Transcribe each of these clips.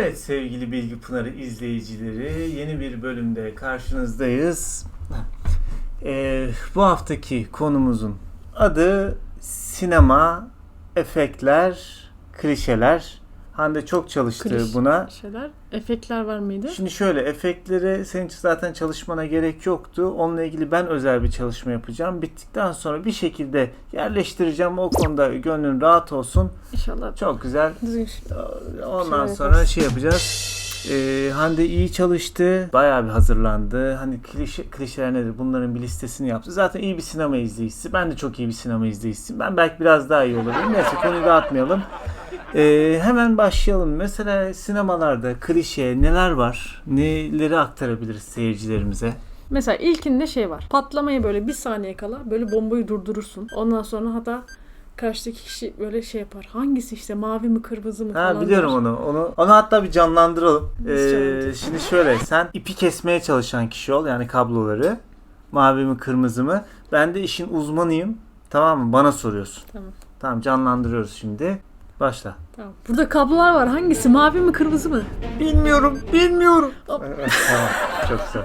Evet sevgili Bilgi Pınarı izleyicileri yeni bir bölümde karşınızdayız. Ee, bu haftaki konumuzun adı sinema, efektler, klişeler. Hande çok çalıştı Kliş- buna. şeyler. Efektler var mıydı? Şimdi şöyle efektleri senin zaten çalışmana gerek yoktu. Onunla ilgili ben özel bir çalışma yapacağım. Bittikten sonra bir şekilde yerleştireceğim. O konuda gönlün rahat olsun. İnşallah Çok güzel düzgün. Ondan Şey sonra yaparız. şey yapacağız. Ee, Hande iyi çalıştı. Bayağı bir hazırlandı. Hani klişe, klişeler nedir? Bunların bir listesini yaptı. Zaten iyi bir sinema izleyicisi. Ben de çok iyi bir sinema izleyicisiyim. Ben belki biraz daha iyi olabilirim. Neyse konuyu dağıtmayalım. Ee, hemen başlayalım. Mesela sinemalarda klişe neler var? Neleri aktarabiliriz seyircilerimize? Mesela ilkinde şey var. Patlamayı böyle bir saniye kala böyle bombayı durdurursun. Ondan sonra hatta karşıdaki kişi böyle şey yapar. Hangisi işte mavi mi kırmızı mı Ha falan biliyorum der. onu. Onu onu hatta bir canlandıralım. Nasıl Ee, şimdi şöyle sen ipi kesmeye çalışan kişi ol yani kabloları. Mavi mi kırmızı mı? Ben de işin uzmanıyım. Tamam mı? Bana soruyorsun. Tamam. Tamam canlandırıyoruz şimdi. Başla. Tamam. Burada kablolar var. Hangisi mavi mi kırmızı mı? Bilmiyorum, bilmiyorum. Tamam, çok güzel.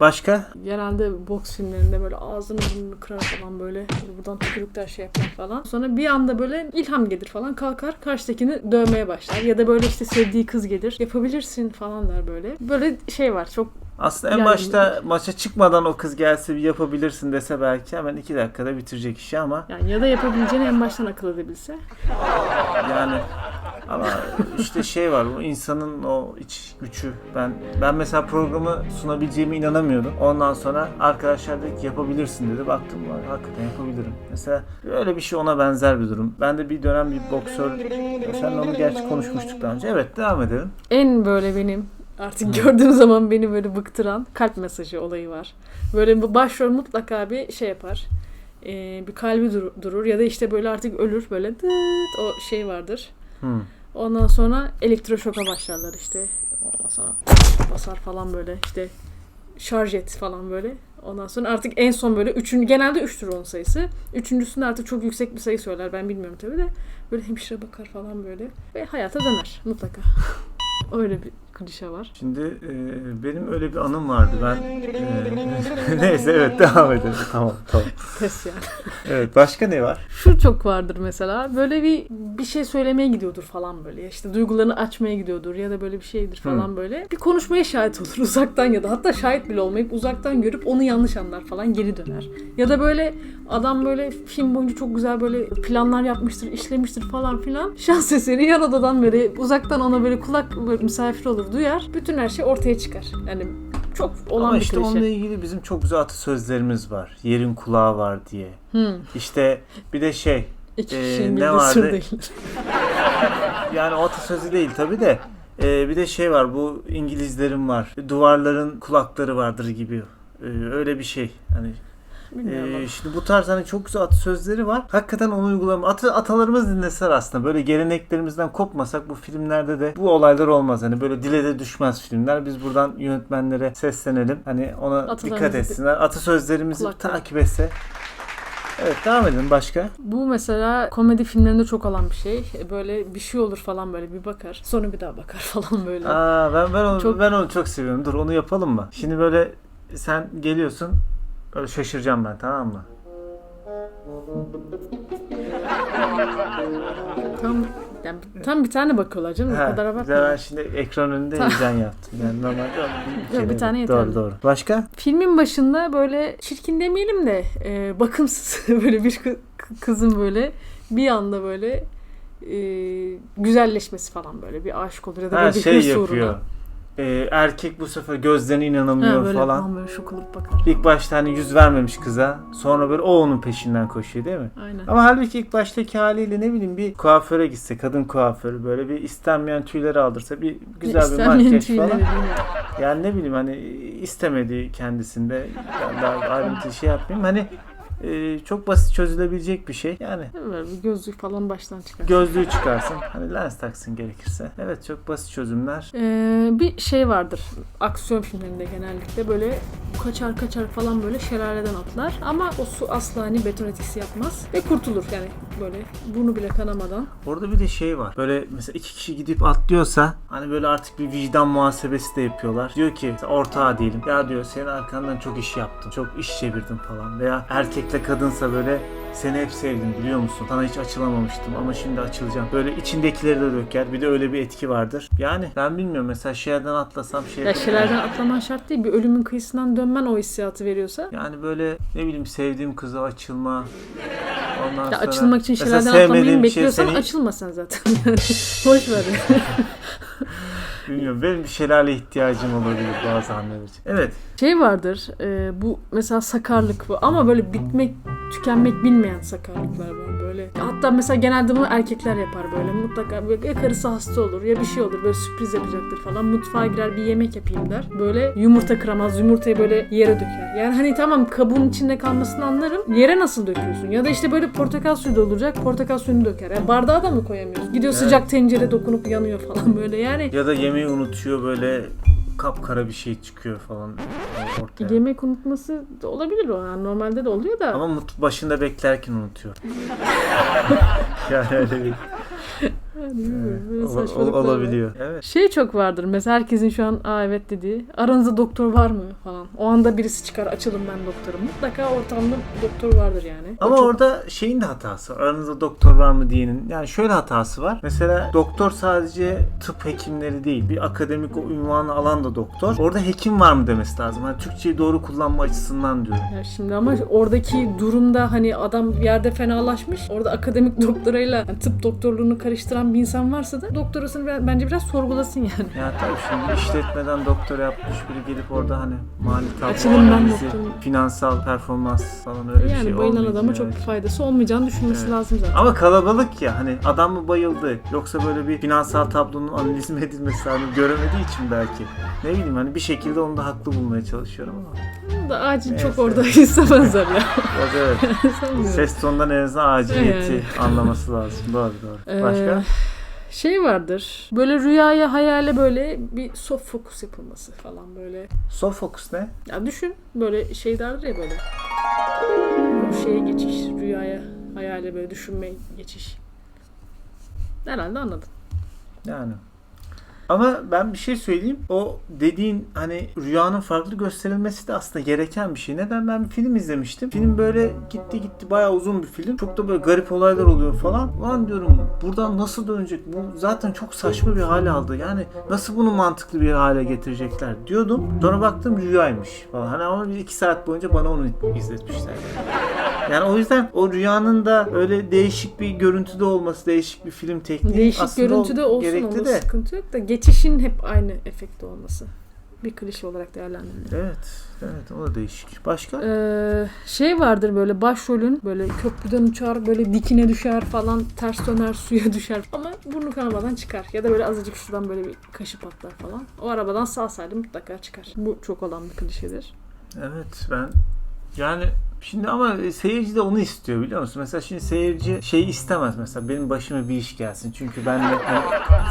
Başka? Genelde boks filmlerinde böyle ağzını burnunu kırar falan böyle buradan tükürükler şey yapar falan. Sonra bir anda böyle ilham gelir falan kalkar karşıdakini dövmeye başlar. Ya da böyle işte sevdiği kız gelir yapabilirsin falan der böyle. Böyle şey var çok Aslında en Yani- başta maça çıkmadan o kız gelse bir yapabilirsin dese belki hemen iki dakikada bitirecek işi ama yani ya da yapabileceğini en baştan akıl edebilse. Yani ama işte şey var o insanın o iç gücü ben ben mesela programı sunabileceğime inanamıyordum. Ondan sonra arkadaşlar dedi ki yapabilirsin dedi. Baktım "Vay, hakikaten yapabilirim. Mesela öyle bir şey ona benzer bir durum. Ben de bir dönem bir boksör sen onu gerçi konuşmuştuk daha önce. Evet devam edelim. En böyle benim artık gördüğüm zaman beni böyle bıktıran kalp mesajı olayı var. Böyle bu başrol mutlaka bir şey yapar. Ee, bir kalbi dur- durur ya da işte böyle artık ölür böyle o şey vardır. Ondan sonra elektroşoka başlarlar işte. Ondan sonra basar falan böyle işte şarj et falan böyle. Ondan sonra artık en son böyle üçüncü genelde üçtür onun sayısı. Üçüncüsünde artık çok yüksek bir sayı söyler. Ben bilmiyorum tabii de. Böyle hemşire bakar falan böyle. Ve hayata döner mutlaka. Öyle bir klişe var. Şimdi e, benim öyle bir anım vardı. Ben e, neyse evet devam edelim. Tamam tamam. Pes yani. Evet başka ne var? Şu çok vardır mesela. Böyle bir bir şey söylemeye gidiyordur falan böyle. Ya işte duygularını açmaya gidiyordur ya da böyle bir şeydir falan böyle. Bir konuşmaya şahit olur uzaktan ya da hatta şahit bile olmayıp uzaktan görüp onu yanlış anlar falan geri döner. Ya da böyle adam böyle film boyunca çok güzel böyle planlar yapmıştır, işlemiştir falan filan. Şans eseri yan odadan böyle uzaktan ona böyle kulak böyle misafir olur, duyar. Bütün her şey ortaya çıkar. Yani çok olan Ama bir işte klişe. onunla ilgili bizim çok güzel atasözlerimiz var. Yerin kulağı var diye. Hmm. İşte bir de şey İki kişinin ne vardı? değil. yani o atasözü değil tabi de Ee, bir de şey var bu İngilizlerin var. Duvarların kulakları vardır gibi. Ee, öyle bir şey. Hani Bilmiyorum Ee, şimdi bu tarz hani çok güzel atasözleri var. Hakikaten onu uygulama. Atı, atalarımız dinleseler aslında. Böyle geleneklerimizden kopmasak bu filmlerde de bu olaylar olmaz. Hani böyle dile de düşmez filmler. Biz buradan yönetmenlere seslenelim. Hani ona dikkat etsinler. Atasözlerimizi kulak verin. takip etse. Evet devam edin başka. Bu mesela komedi filmlerinde çok olan bir şey. Böyle bir şey olur falan böyle bir bakar. Sonra bir daha bakar falan böyle. Aa ben ben onu Çok- ben onu çok seviyorum. Dur onu yapalım mı? Şimdi böyle sen geliyorsun. Öyle şaşıracağım ben tamam mı? Tam yani tam bir tane bakıyorlar canım. Ha, o kadar bir de ben abartma. şimdi ekran önünde heyecan yaptım. Yani normalde bir, Yok, bir tane Doğru yeterli. doğru. Başka? Filmin başında böyle çirkin demeyelim de e, bakımsız böyle bir kı- kızın böyle bir anda böyle e, güzelleşmesi falan böyle bir aşık olur ya da Ha böyle bir şey hırs yapıyor. uğruna. Ee, erkek bu sefer gözlerine inanamıyor Ha, böyle falan. falan böyle şok olup bakar. İlk başta hani yüz vermemiş kıza. Sonra böyle o onun peşinden koşuyor değil mi? Aynen. Ama halbuki ilk baştaki haliyle ne bileyim bir kuaföre gitse, kadın kuaförü böyle bir istenmeyen tüyleri aldırsa bir güzel bir makyaj falan. bilmiyorum. Yani ne bileyim hani istemediği kendisinde ben daha ayrıntı şey yapmayayım. Hani e, çok basit çözülebilecek bir şey. Yani Böyle bir gözlük falan baştan çıkar. gözlüğü çıkarsın. Hani lens taksın gerekirse. Evet çok basit çözümler. Ee, bir şey vardır aksiyon filmlerinde genellikle böyle kaçar kaçar falan böyle şelaleden atlar. Ama o su asla hani beton etkisi yapmaz. Ve kurtulur yani böyle burnu bile kanamadan. Orada bir de şey var. Böyle mesela iki kişi gidip atlıyorsa hani böyle artık bir vicdan muhasebesi de yapıyorlar. Diyor ki ortağı diyelim. Ya diyor senin arkandan çok iş yaptım. Çok iş çevirdim falan. Veya erkekle kadınsa böyle seni hep sevdim biliyor musun? Sana hiç açılamamıştım ama şimdi açılacağım. Böyle içindekileri de döker. Bir de öyle bir etki vardır. Yani ben bilmiyorum mesela şeyden atlasam şey Ya şelaleden atlaman şart değil. Bir ölümün kıyısından dönmen o hissiyatı veriyorsa. Yani böyle ne bileyim sevdiğim kıza açılma. Ondan Ya sonra açılmak için mesela şelaleden atlamayı sevmediğim bir şey bekliyorsan seni- açılma sen zaten. Boş ver. Bilmiyorum benim bir şelale ihtiyacım olabilir bazı anlar için. Evet. Şey vardır, e, bu mesela sakarlık bu ama böyle bitmek, tükenmek bilmeyen sakarlıklar var böyle. Hatta mesela genelde bunu erkekler yapar böyle mutlaka böyle ya karısı hasta olur ya bir şey olur böyle sürpriz yapacaktır falan. Mutfağa girer bir yemek yapayım der. Böyle yumurta kıramaz, yumurtayı böyle yere döker. Yani hani tamam kabuğun içinde kalmasını anlarım. Yere nasıl döküyorsun? Ya da işte böyle portakal suyu dolduracak, portakal suyunu döker. Yani bardağa da mı koyamıyorsun? Gidiyor Evet. sıcak tencere dokunup yanıyor falan böyle yani. Ya da yemeği unutuyor böyle kapkara bir şey çıkıyor falan ortaya. Yemek unutması da olabilir o yani normalde de oluyor da. Ama mut başında beklerken unutuyor. yani öyle bir Yani bilmiyorum, böyle ola- saçmalıklar var. olabiliyor. Evet. Şey çok vardır mesela herkesin şu an aa evet dediği aranızda doktor var mı falan. O anda birisi çıkar açılın ben doktorum. Mutlaka ortamda doktor vardır yani. O Ama çok- orada şeyin de hatası var. Aranızda doktor var mı diyenin. Yani şöyle hatası var. Mesela doktor sadece tıp hekimleri değil. Bir akademik o ünvanı alan da doktor. Orada hekim var mı demesi lazım. Hani Türkçeyi doğru kullanma açısından diyorum. Ya şimdi ama oradaki durumda hani adam bir yerde fenalaşmış. Orada akademik doktorayla yani tıp doktorluğunu karıştıran bir insan varsa da doktorasını ben- bence biraz sorgulasın yani. Ya tabii şimdi işletmeden doktor yapmış biri gelip orada hani mali tablo analizi, finansal performans falan öyle bir yani şey bayılan olmayınca adama çok faydası olmayacağını düşünmesi Evet. lazım zaten. Ama kalabalık ya hani adam mı bayıldı yoksa böyle bir finansal tablonun analiz mi edilmesi hani göremediği için belki. Ne bileyim hani bir şekilde onu da haklı bulmaya çalışıyorum ama. da acil Neyse. çok orada istemezler ya. Biraz evet. Sanmıyorum. Ses tonundan en azından aciliyeti anlaması lazım. Doğru doğru. Ee, Başka? Şey vardır. Böyle rüyaya hayale böyle bir soft fokus yapılması falan böyle. Soft focus ne? Ya düşün böyle şey derdir ya böyle. O şeye geçiş. Rüyaya hayale böyle düşünme geçiş. Herhalde anladın. Yani. Ama ben bir şey söyleyeyim. O dediğin hani rüyanın farklı gösterilmesi de aslında gereken bir şey. Neden? Ben bir film izlemiştim. Film böyle gitti gitti bayağı uzun bir film. Çok da böyle garip olaylar oluyor falan. Lan diyorum buradan nasıl dönecek? Bu zaten çok saçma bir hale aldı. Yani nasıl bunu mantıklı bir hale getirecekler diyordum. Sonra baktım rüyaymış falan. Hani ama iki saat boyunca bana onu izletmişler. Yani o yüzden o rüyanın da öyle değişik bir görüntüde olması, değişik bir film tekniği Değişik aslında görüntüde olsun gerekli de. sıkıntı yok da geçişin hep aynı efekte olması. Bir klişe olarak değerlendiriliyor. Evet, evet o da değişik. Başka? Ee, şey vardır böyle başrolün böyle köprüden uçar böyle dikine düşer falan ters döner suya düşer ama burnu kanamadan çıkar ya da böyle azıcık şuradan böyle bir kaşı patlar falan o arabadan sağ salim mutlaka çıkar bu çok olan bir klişedir Evet ben yani şimdi ama seyirci de onu istiyor biliyor musun? Mesela şimdi seyirci şey istemez mesela benim başıma bir iş gelsin. Çünkü ben de hani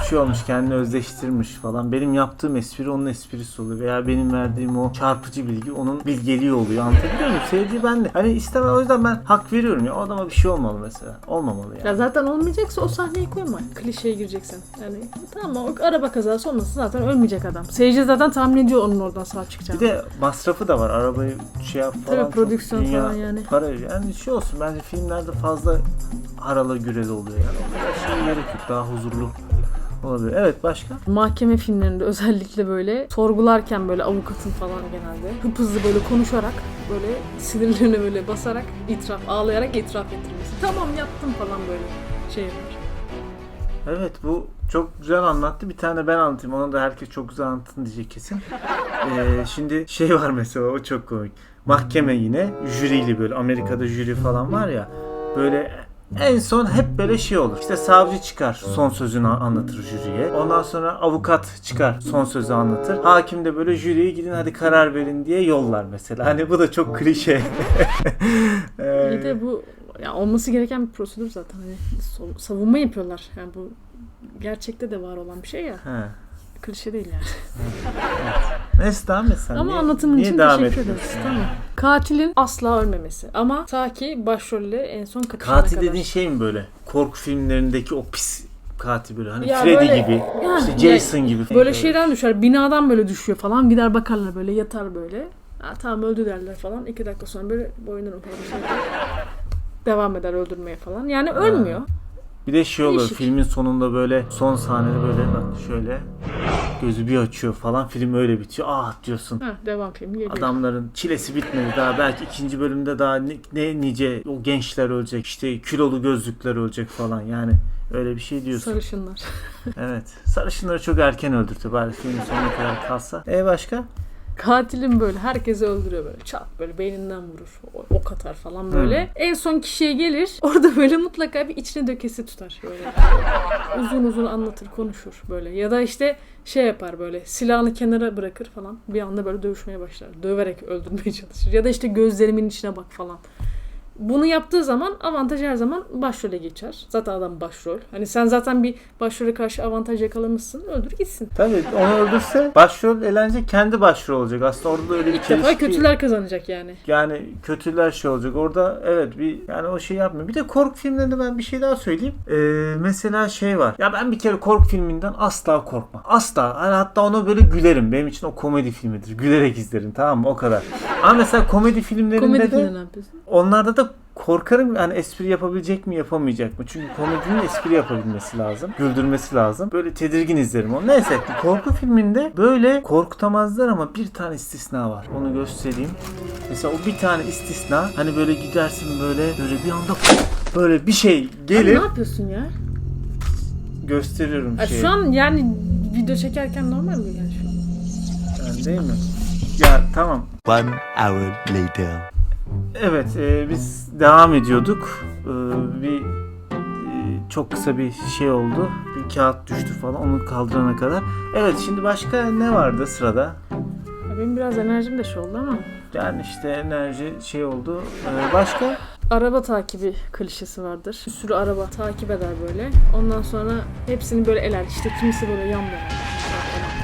bir şey olmuş kendini özleştirmiş falan. Benim yaptığım espri onun esprisi oluyor. Veya benim verdiğim o çarpıcı bilgi onun bilgeliği oluyor. Anlatabiliyor muyum? Seyirci ben de. Hani istemez o yüzden ben hak veriyorum ya. O adama bir şey olmalı mesela. Olmamalı yani. ya zaten olmayacaksa o sahneyi koyma klişeye gireceksen yani tamam o araba kazası olmasın zaten ölmeyecek adam seyirci zaten tahmin ediyor onun oradan sağ çıkacağını Bir de masrafı da var. Arabayı şey yap falan. Tabii prodüksiyon dünya falan yani. Para yani şey olsun bence filmlerde fazla harala güreli oluyor yani. O kadar şey gerek yok. Daha huzurlu olabilir. Evet başka? Mahkeme filmlerinde özellikle böyle sorgularken böyle avukatın falan genelde hıp hızlı böyle konuşarak böyle sinirlerine böyle basarak itiraf ağlayarak itiraf ettirmesi. Tamam yaptım falan böyle şey yapar. Evet bu çok güzel anlattı. Bir tane ben anlatayım. Onu da herkes çok güzel anlattın diyecek kesin. Ee, şimdi şey var mesela o çok komik. Mahkeme yine jürili böyle Amerika'da jüri falan var ya böyle en son hep böyle şey olur. İşte savcı çıkar son sözünü anlatır jüriye. Ondan sonra avukat çıkar son sözü anlatır. Hakim de böyle jüriye gidin hadi karar verin diye yollar mesela. Hani bu da çok klişe. Ee, Bir de bu ya olması gereken bir prosedür zaten. Hani savunma yapıyorlar. Yani bu gerçekte de var olan bir şey ya. he. Klişe değil yani. Neyse devam et sen. Ama Niye- anlatımın niye için devam teşekkür etmiyorsun ederiz. yani? Tamam. Katilin asla ölmemesi. Ama ta ki başrolle en son kapışana Katil kadar. dediğin şey mi böyle? Korku filmlerindeki o pis katil böyle. Hani Ya Freddy böyle- gibi. Ya, işte Jason gibi. Böyle şeyden düşer. Binadan böyle düşüyor falan. Gider bakarlar böyle yatar böyle. Ha, tamam öldü derler falan. İki dakika sonra böyle boynunu falan bir şey yapar. Devam eder öldürmeye falan. Yani ölmüyor. Bir de şey olur Değişik. filmin sonunda böyle son sahnede böyle bak şöyle gözü bir açıyor falan film öyle bitiyor. Ah diyorsun. Ha, devam film geliyor. Adamların çilesi bitmedi daha belki ikinci bölümde daha ne, ne nice o gençler ölecek işte kilolu gözlükler ölecek falan yani öyle bir şey diyorsun. Sarışınlar. Evet. Sarışınları çok erken öldürtü bari filmin sonuna kadar kalsa. E başka? Katilin böyle herkesi öldürüyor böyle çat böyle beyninden vurur o- ok atar falan böyle. En son kişiye gelir orada böyle mutlaka bir içine dökesi tutar böyle. uzun uzun anlatır konuşur böyle ya da işte şey yapar böyle silahını kenara bırakır falan bir anda böyle dövüşmeye başlar. Döverek öldürmeye çalışır ya da işte gözlerimin içine bak falan. Bunu yaptığı zaman avantaj her zaman başrole geçer. Zaten adam başrol. Hani sen zaten bir başrole karşı avantaj yakalamışsın. Öldür gitsin. Tabii onu öldürse başrol eğlence kendi başrol olacak. Aslında orada da öyle bir İlk defa çelişki- kötüler kazanacak yani. Yani kötüler şey olacak. Orada evet bir yani o şey yapmıyor. Bir de korku filmlerinde ben bir şey daha söyleyeyim. Ee, mesela şey var. Ya ben bir kere korku filminden asla korkmam. Asla. Hani hatta ona böyle gülerim. Benim için o komedi filmidir. Gülerek izlerim tamam mı? O kadar. Ama mesela komedi filmlerinde Komedi de filmi ne yapıyorsun? onlarda da korkarım yani espri yapabilecek mi yapamayacak mı? Çünkü komedinin espri yapabilmesi lazım. Güldürmesi lazım. Böyle tedirgin izlerim onu. Neyse korku filminde böyle korkutamazlar ama bir tane istisna var. Onu göstereyim. Mesela o bir tane istisna hani böyle gidersin böyle böyle bir anda böyle bir şey Abi gelir ne yapıyorsun ya? gösteriyorum şeyi. şu an yani video çekerken normal mi yani şu an? Yani değil mi? Ya tamam. One hour later. Evet, e, biz devam ediyorduk. E, bir e, çok kısa bir şey oldu. Bir kağıt düştü falan onu kaldırana kadar. Evet, şimdi başka ne vardı sırada? Ya benim biraz enerjim de şey oldu ama. Yani işte enerji şey oldu. E, başka? Araba takibi klişesi vardır. Bir sürü araba takip eder böyle. Ondan sonra hepsini böyle eler. İşte kimisi böyle yan döner.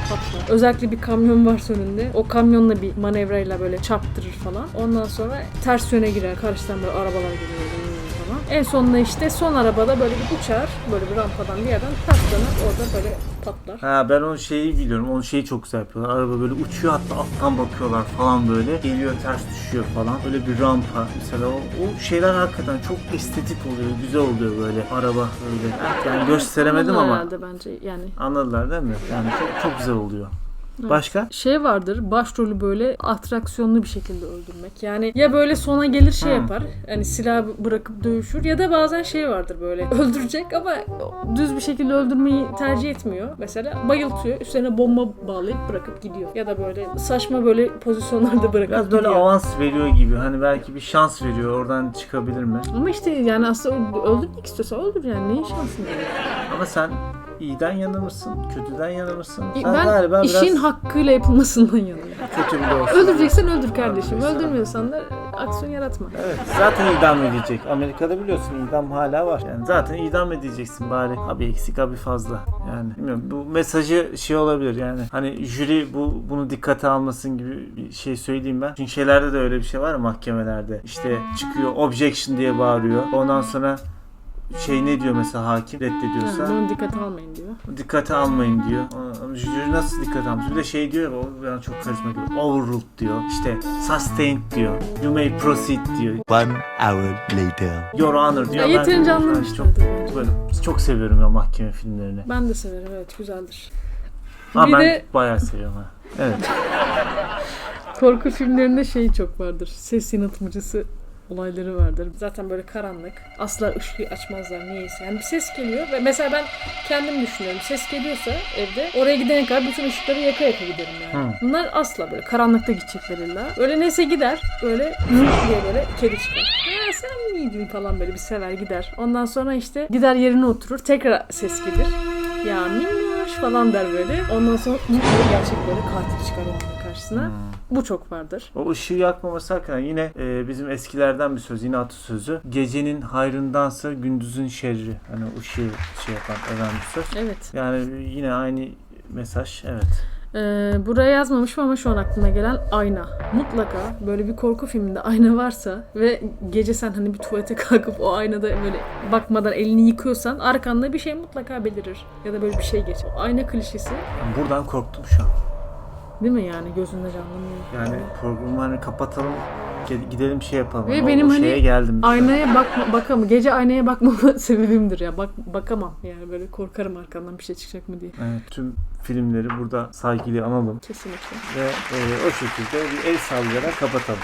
Patlar. Özellikle bir kamyon varsa önünde. O kamyonla bir manevrayla böyle çarptırır falan. Ondan sonra ters yöne girer. Karşıdan böyle arabalar geliyor falan. En sonunda işte son arabada böyle bir uçar. Böyle bir rampadan bir yerden döner. Orada böyle patlar. Ha ben o şeyi biliyorum. Onun şeyi çok güzel yapıyorlar. Araba böyle uçuyor hatta alttan bakıyorlar falan böyle. Geliyor ters düşüyor falan. Öyle bir rampa. Mesela o, o şeyler hakikaten çok estetik oluyor. Güzel oluyor böyle. Araba öyle. Yani gösteremedim Anladın ama. herhalde bence yani. Anladılar değil mi? Yani çok, çok güzel oluyor. Evet. Başka? Şey vardır başrolü böyle atraksiyonlu bir şekilde öldürmek. Yani ya böyle sona gelir şey Hmm. yapar. Hani silah bırakıp dövüşür ya da bazen şey vardır böyle öldürecek ama düz bir şekilde öldürmeyi tercih etmiyor. Mesela bayıltıyor üstüne bomba bağlayıp bırakıp gidiyor. Ya da böyle saçma böyle pozisyonlarda bırakıp Biraz böyle gidiyor. avans veriyor gibi. Hani belki bir şans veriyor. Oradan çıkabilir mi? Ama işte yani aslında öld- öldürmek istiyorsa öldür yani neyin şansın yani. Ama sen iyiden yana mısın? Kötüden yana mısın? Sen Ben galiba işin biraz hakkıyla yapılmasından yanayım. kötü bile olsun. Öldüreceksen öldür kardeşim. Öldürmüyorsan da aksiyon yaratma. Evet. Zaten idam edilecek. Amerika'da biliyorsun idam hala var. Yani zaten idam edeceksin bari. Abi eksik abi fazla. Yani bilmiyorum. Bu mesajı şey olabilir yani. Hani jüri bu bunu dikkate almasın gibi bir şey söyleyeyim ben. Çünkü şeylerde de öyle bir şey var ya mahkemelerde. İşte çıkıyor objection diye bağırıyor. Ondan sonra şey ne diyor mesela hakim reddediyorsa. Yani bunu dikkate almayın diyor. dikkate almayın diyor. Jüri nasıl dikkate almış? Bir de şey diyor o bana çok karışma geliyor. Overruled diyor. İşte sustained diyor. You may proceed diyor. One hour later. Your honor diyor. Ya Ben- yeterince ben bence. Çok, böyle, çok seviyorum ya mahkeme filmlerini. Ben de severim evet güzeldir. Ama bir ben de bayağı seviyorum ha. Evet. korku filmlerinde şey çok vardır. Ses yanıltmacısı olayları vardır. Zaten böyle karanlık. Asla ışığı açmazlar niyeyse. Yani bir ses geliyor ve mesela ben kendim düşünüyorum. Ses geliyorsa evde oraya gidene kadar bütün ışıkları yaka yaka giderim yani. Hı. Bunlar asla böyle karanlıkta gidecekler illa. Öyle neyse gider böyle diye böyle kedi çıkar. Ha sen miydin falan böyle bir sever gider. Ondan sonra işte gider yerine oturur. Tekrar ses gelir. Ya minnoş falan der böyle. Ondan sonra gerçek böyle katil çıkar onun karşısına. Bu çok vardır. O ışığı yakmaması hakikaten yine e, bizim eskilerden bir söz, yine atasözü. Gecenin hayrındansa gündüzün şerri. Hani ışığı şey yapan bir söz. Evet. Yani yine aynı mesaj. Evet. Ee, buraya yazmamışım ama şu an aklıma gelen ayna. Mutlaka böyle bir korku filminde ayna varsa ve gece sen hani bir tuvalete kalkıp o aynada böyle bakmadan elini yıkıyorsan arkanda bir şey mutlaka belirir. Ya da böyle bir şey geçer. O ayna klişesi buradan korktum şu an. Değil mi yani gözünde canlanıyor. Yani programı hani kapatalım gidelim şey yapalım. Ve O- benim o hani şeye geldim. Aynaya bakma, bakamam. Gece aynaya bakmama sebebimdir ya. Bak bakamam yani böyle korkarım arkamdan bir şey çıkacak mı diye. Evet, tüm filmleri burada saygıyla analım Kesinlikle. ve e, o şekilde bir el sallayarak kapatalım.